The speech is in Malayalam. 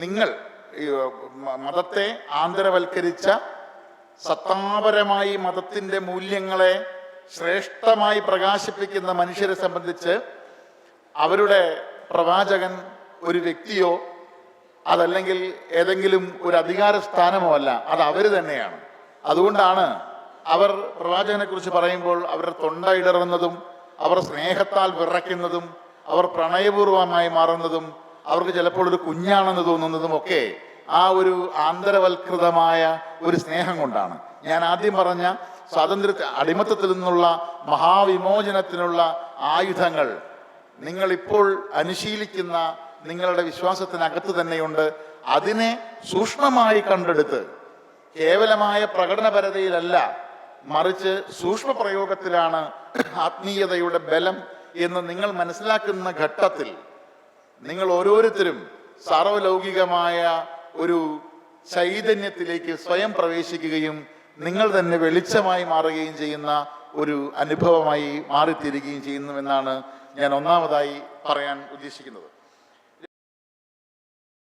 നിങ്ങൾ മതത്തെ ആന്തരവൽക്കരിച്ച സത്താപരമായി മതത്തിന്റെ മൂല്യങ്ങളെ ശ്രേഷ്ഠമായി പ്രകാശിപ്പിക്കുന്ന മനുഷ്യരെ സംബന്ധിച്ച് അവരുടെ പ്രവാചകൻ ഒരു വ്യക്തിയോ അതല്ലെങ്കിൽ ഏതെങ്കിലും ഒരു അധികാര സ്ഥാനമോ അല്ല അത് അവർ തന്നെയാണ്. അതുകൊണ്ടാണ് അവർ പ്രവാചകനെ കുറിച്ച് പറയുമ്പോൾ അവരുടെ തൊണ്ട ഇടറുന്നതും അവർ സ്നേഹത്താൽ വിറയ്ക്കുന്നതും അവർ പ്രണയപൂർവമായി മാറുന്നതും അവർക്ക് ചിലപ്പോൾ ഒരു കുഞ്ഞാണെന്ന് തോന്നുന്നതും ഒക്കെ ആ ഒരു ആന്തരവൽകൃതമായ ഒരു സ്നേഹം കൊണ്ടാണ്. ഞാൻ ആദ്യം പറഞ്ഞ സ്വാതന്ത്ര്യ അടിമത്തത്തിൽ നിന്നുള്ള മഹാവിമോചനത്തിനുള്ള ആയുധങ്ങൾ നിങ്ങൾ ഇപ്പോൾ അനുശീലിക്കുന്ന നിങ്ങളുടെ വിശ്വാസത്തിനകത്ത് തന്നെയുണ്ട്. അതിനെ സൂക്ഷ്മമായി കണ്ടെടുത്ത് കേവലമായ പ്രകടനപരതയിലല്ല മറിച്ച് സൂക്ഷ്മ പ്രയോഗത്തിലാണ് ആത്മീയതയുടെ ബലം എന്ന് നിങ്ങൾ മനസ്സിലാക്കുന്ന ഘട്ടത്തിൽ നിങ്ങൾ ഓരോരുത്തരും സാർവലൗകികമായ ഒരു ചൈതന്യത്തിലേക്ക് സ്വയം പ്രവേശിക്കുകയും നിങ്ങൾ തന്നെ വെളിച്ചമായി മാറുകയും ചെയ്യുന്ന ഒരു അനുഭവമായി മാറിത്തീരുകയും ചെയ്യുന്നുവെന്നാണ് ഞാൻ ഒന്നാമതായി പറയാൻ ഉദ്ദേശിക്കുന്നത്.